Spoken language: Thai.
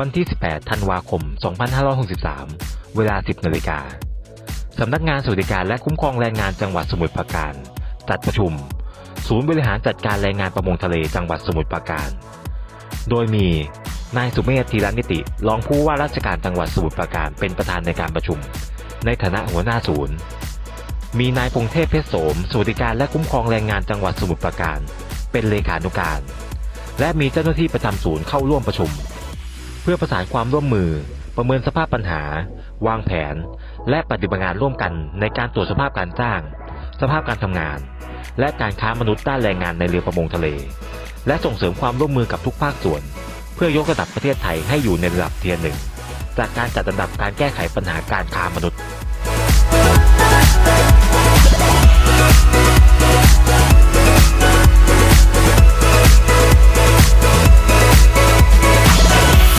วันที่ 18 ธันวาคม 2563 เวลา 10 นาฬิกา สำนักงานสวัสดิการและคุ้มครองแรงงานจังหวัดสมุทรปราการ จัดประชุม ศูนย์บริหารจัดการแรงงานประมงทะเลจังหวัดสมุทรปราการ โดยมีนายสุเมธธีรนิติ รองผู้ว่าราชการจังหวัดสมุทรปราการเป็นประธานในการประชุม ในฐานะหัวหน้าศูนย์ มีนายพงเทพเพชรโสมสวัสดิการและคุ้มครองแรงงานจังหวัดสมุทรปราการ เป็นเลขานุการ และมีเจ้าหน้าที่ประจำศูนย์เข้าร่วมประชุม เพื่อประสานความร่วมมือ ประเมินสภาพปัญหา วางแผน และปฏิบัติงานร่วมกันในการตรวจสภาพการจ้าง สภาพการทำงาน และการค้ามนุษย์ด้านแรงงานในเรือประมงทะเล และส่งเสริมความร่วมมือกับทุกภาคส่วน เพื่อยกระดับประเทศไทยให้อยู่ในระดับเทียร์หนึ่งจากการจัดอันดับการแก้ไขปัญหาการค้ามนุษย์